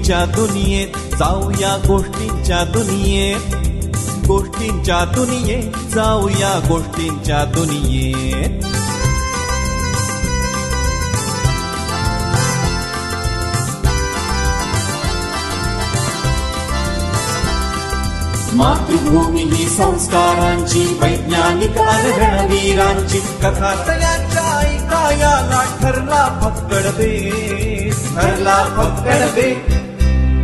गोष्टींच्या दुनियेत जाऊया गोष्टींच्या दुनियेत. गोष्टींच्या दुनियेत जाऊया गोष्टींच्या दुनियेत. मातृभूमी ही संस्कारांची वैज्ञानिक वीरांची कथा तयाच्या ऐकायाला ठरला फक्कड दे ठरला फक्कड दे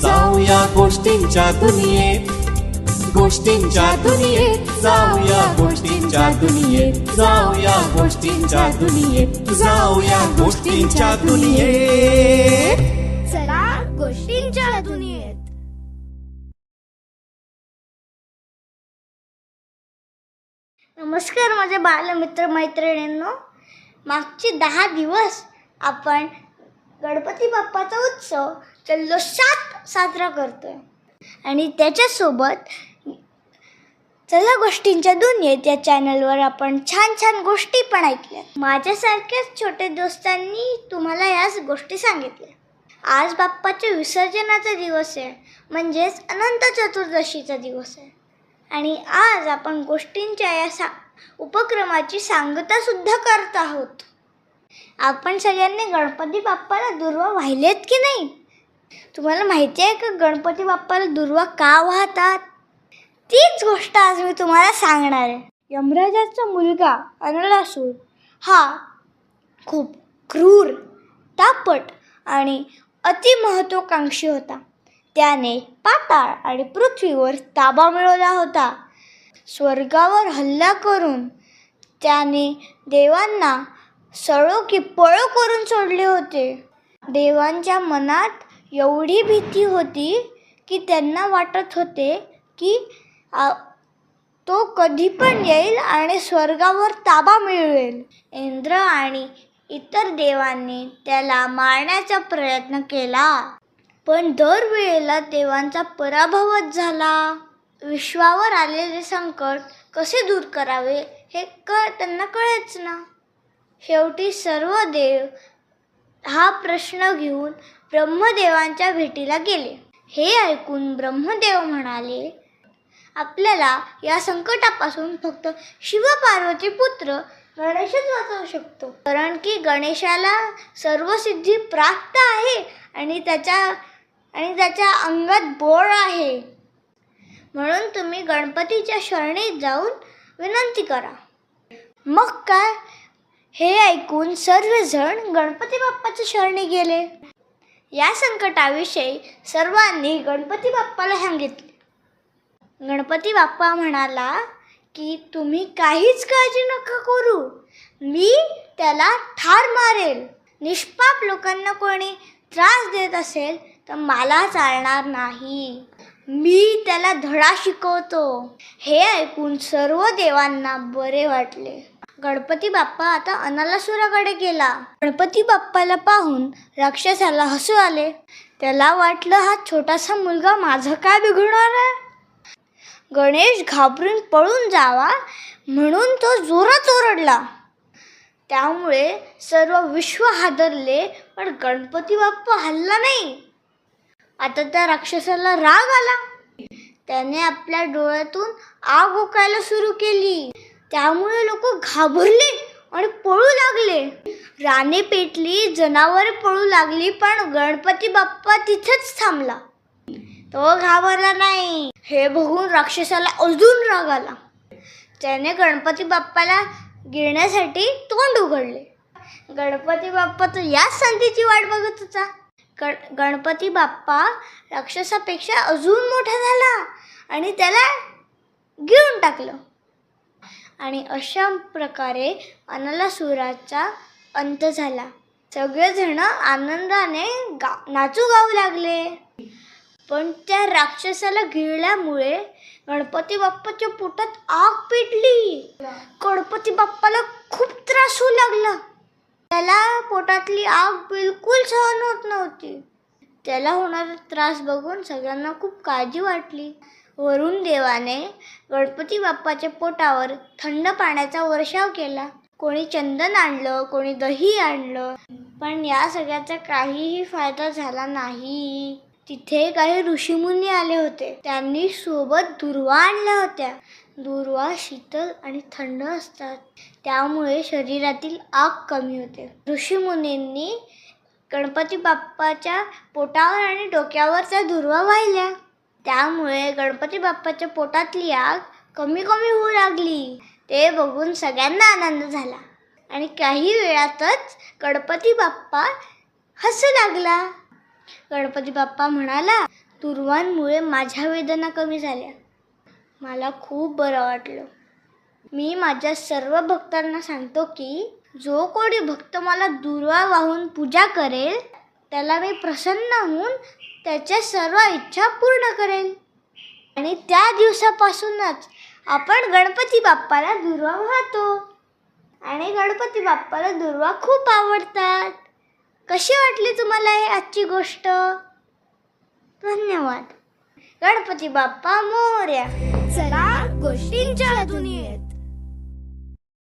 जाऊया गोष्टींच्या दुनियेत. गोष्टींच्या दुनियेत. जाऊया गोष्टींच्या दुनियेत. जाऊया गोष्टींच्या दुनियेत. जाऊया गोष्टींच्या दुनियेत. चला गोष्टींच्या दुनियेत. नमस्कार माझे बालमित्र मैत्रिणींनो. मागचे दहा दिवस आपण गणपती बाप्पाचा उत्सव जल्लोषात साजरा करतोय. आणि त्याच्यासोबत चला गोष्टींच्या दुनियेत या चॅनलवर आपण छान छान गोष्टी पण ऐकल्या. माझ्यासारख्याच छोट्या दोस्तांनी तुम्हाला याच गोष्टी सांगितल्या. आज बाप्पाच्या विसर्जनाचा दिवस आहे. म्हणजेच अनंत चतुर्दशीचा दिवस आहे. आणि आज आपण गोष्टींच्या या सा उपक्रमाची सांगतासुद्धा करत आहोत. आपण सगळ्यांनी गणपती बाप्पाला दुर्वा वाहिलेत की नाही? तुम्हाला माहिती आहे का गणपती बाप्पाला दुर्वा का वाहतात? तीच गोष्ट आज मी तुम्हाला सांगणार आहे. यमराजाचा मुलगा अनलासूर हा खूप क्रूर तापट आणि अतिमहत्वाकांक्षी होता. त्याने पाताळ आणि पृथ्वीवर ताबा मिळवला होता. स्वर्गावर हल्ला करून त्याने देवांना सळो की पळो करून सोडले होते. देवांच्या मनात एवढी भीती होती की त्यांना वाटत होते की आ- तो कधी पण येईल आणि स्वर्गावर ताबा मिळवेल. इंद्र आणि इतर देवांनी त्याला मारण्याचा प्रयत्न केला. पण दरवेळेला देवांचा पराभवच झाला. विश्वावर आलेले संकट कसे दूर करावे हे क त्यांना कळेच ना. शेवटी सर्व देव हा प्रश्न घेऊन ब्रह्मदेवांच्या भेटीला गेले. हे ऐकून ब्रह्मदेव म्हणाले आपल्याला या संकटापासून फक्त शिवपार्वती पुत्र गणेशच वाचवू शकतो. कारण की गणेशाला सर्व सिद्धी प्राप्त आहे आणि त्याच्या आणि त्याच्या अंगात बोळ आहे. म्हणून तुम्ही गणपतीच्या शरणीत जाऊन विनंती करा. मग काय? हे ऐकून सर्वजण गणपती बाप्पाच्या शरणी गेले. या संकटाविषयी सर्वांनी गणपती बाप्पाला सांगितले. गणपती बाप्पा म्हणाला की तुम्ही काहीच काळजी नका करू. मी त्याला ठार मारेल. निष्पाप लोकांना कोणी त्रास देत असेल तर मला चालणार नाही. मी त्याला धडा शिकवतो. हे ऐकून सर्व देवांना बरे वाटले. गणपती बाप्पा आता अनालासुराकडे गेला. गणपती बाप्पाला पाहून राक्षसाला हसू आले. त्याला वाटलं हा छोटासा मुलगा माझं काय बिघडणार आहे? गणेश घाबरून पळून जावा म्हणून तो जोरात ओरडला. त्यामुळे सर्व विश्व हादरले पण गणपती बाप्पा हल्ला नाही. आता त्या राक्षसाला राग आला. त्याने आपल्या डोळ्यातून आग ओकायला सुरू केली. त्यामुळे लोक घाबरले आणि पळू लागले. राणे पेटली जनावर पळू लागली पण गणपती बाप्पा तिथेच थांबला. तो घाबरला नाही. हे बघून राक्षसाला अजून राग आला. त्याने गणपती बाप्पाला गिळण्यासाठी तोंड उघडले. गणपती बाप्पा तर याच संधीची वाट बघत होता. गण गणपती बाप्पा राक्षसापेक्षा अजून मोठा झाला आणि त्याला गिळून टाकलं. आणि अशा प्रकारे अनलासुराचा अंत झाला. सगळेजण आनंदाने गा नाचू गाऊ लागले. पण त्या राक्षसाला गिळल्यामुळे गणपती बाप्पाच्या पोटात आग पेटली. गणपती बाप्पाला खूप त्रास होऊ लागला. त्याला पोटातली आग बिलकुल सहन होत नव्हती. त्याला होणारा त्रास बघून सगळ्यांना खूप काळजी वाटली. वरून देवाने गणपती बाप्पाच्या पोटावर थंड पाण्याचा वर्षाव केला. कोणी चंदन आणलं कोणी दही आणलं पण या सगळ्याचा काहीही फायदा झाला नाही. तिथे काही ऋषीमुनी आले होते. त्यांनी सोबत दुर्वा आणल्या होत्या. दुर्वा शीतल आणि थंड असतात. त्यामुळे शरीरातील आग कमी होते. ऋषीमुनींनी गणपती बाप्पाच्या पोटावर आणि डोक्यावर त्या दुर्वा वाहिल्या. त्यामुळे गणपती बाप्पाच्या पोटातली आग कमी कमी होऊ लागली. ते बघून सगळ्यांना आनंद झाला. आणि काही वेळातच गणपती बाप्पा हसू लागला. गणपती बाप्पा म्हणाला दुर्वांमुळे माझ्या वेदना कमी झाल्या. मला खूप बरं वाटलं. मी माझ्या सर्व भक्तांना सांगतो की जो कोणी भक्त मला दुर्वा वाहून पूजा करेल त्याला मी प्रसन्न होऊन त्याच्या सर्व इच्छा पूर्ण करेल. आणि त्या दिवसापासूनच आपण गणपती बाप्पाला दुर्वा वाहतो. आणि गणपती बाप्पाला दुर्वा खूप आवडतात. कशी वाटली तुम्हाला हे आजची गोष्ट? धन्यवाद. गणपती बाप्पा मोर्या. चला गोष्टींच्या दुनियेत